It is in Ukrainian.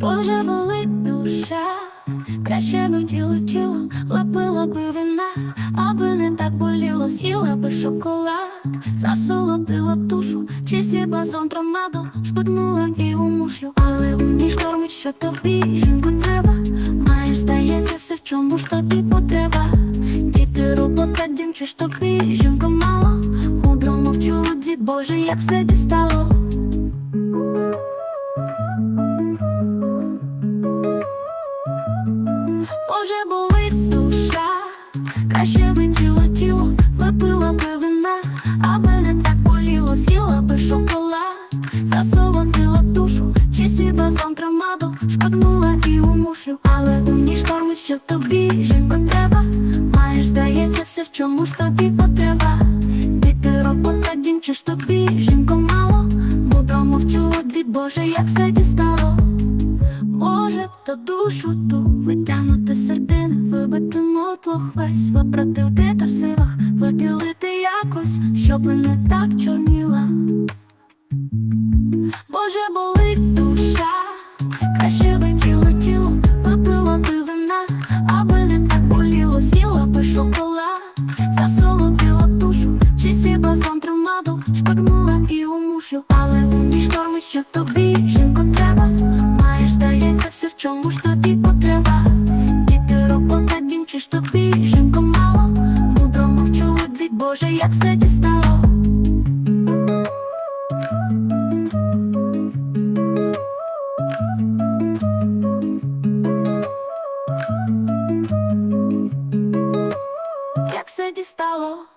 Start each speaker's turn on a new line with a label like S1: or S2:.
S1: Боже, болить душа, краще би тіло тіло, лепила би вина, аби не так боліло, з'їла би шоколад, засолодила б душу, чи сіба зон тромадо, шпигнула і у мушлю, але у ній штормить, що тобі, жінку, треба. Маєш, здається, все в чому ж тобі потреба. Діти, робота, дім, чи ж тобі, жінка мало, мудро мовчу дві, Боже, як все дістало. Боже, болить душа, краще би тіло тіло, випила би вина, аби не так боліло, з'їла би шоколад, засолодила б душу, чи сіба сон трамадо, шпагнула і у мушлю, але у ній штормить, що тобі, жінко, треба. Маєш, здається, все в чому ж тобі потреба. Діти, робота, дім, чи ж тобі, жінко, мало, мудро мовчу дві, Боже, як все дістало. То душу ту витягнути сердини, вибити мотлох весь, вибрати в титр сивах, вибілити якось, щоб не так чорніла. Боже, болить душа, краще би тіло тіло, випила би вина, аби не так боліло, з'їла би шоколад, засолодила душу, чи сіба сон тримаду, шпигнула і у мушлю, але у ній штормить, що тобі, тобі потреба, діти робота дім, чи ж тобі жінко мало, мудро мовчу від Боже, як все дістало. Як все дістало.